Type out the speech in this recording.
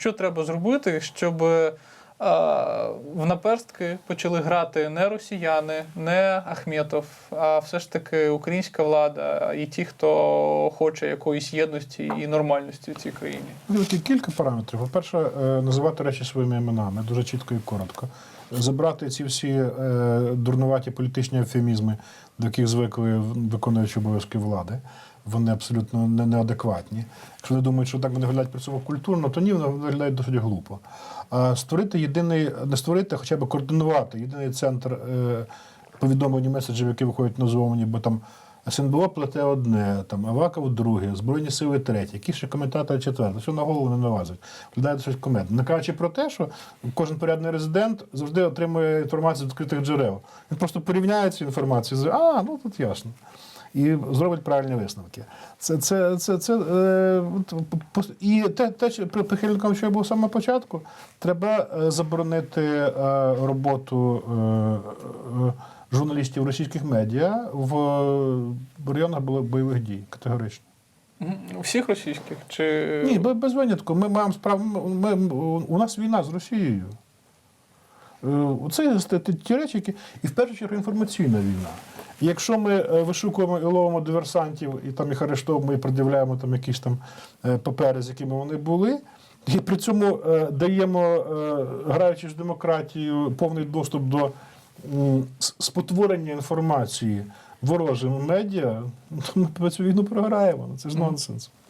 що треба зробити, щоб е, в наперстки почали грати не росіяни, не Ахметов, а все ж таки українська влада і ті, хто хоче якоїсь єдності і нормальності в цій країні. Великі кілька параметрів. По-перше, е, називати речі своїми іменами дуже чітко і коротко. Забрати ці всі е, дурнуваті політичні ефемізми, до яких звикли виконуючі обов'язки влади. Вони абсолютно не- неадекватні. Якщо вони думають, що так вони виглядають при цьому культурно, то ні, вони виглядають досить глупо. А створити єдиний, не створити, хоча б координувати єдиний центр е, повідомлень меседжів, які виходять назвовані, бо там СНБО плете одне, там Аваков друге, Збройні сили третє, які ще коментатори четверте. Все на голову не налазить. Виглядає щось комедно. Не кажучи про те, що кожен порядний резидент завжди отримує інформацію з відкритих джерел. Він просто порівняє цю інформацію з а, ну тут ясно. І зробить правильні висновки. Це, це, це, це, е, і те, те прихильником, що я був з самого початку, треба е, заборонити е, роботу е, е, журналістів російських медіа в районах бойових дій категорично. Всіх російських чи Ні, бе- без винятку. Ми маємо справу. Ми, у нас війна з Росією. Е, Це ті речі, які і в першу чергу інформаційна війна. Якщо ми е, вишукуємо і ловимо диверсантів, і там їх арештовуємо і пред'являємо там якісь там е, папери, з якими вони були, і при цьому е, даємо, граючи з демократією, повний доступ до спотворення інформації ворожими медіа, то ми цю війну програємо. Ну, Це ж нонсенс.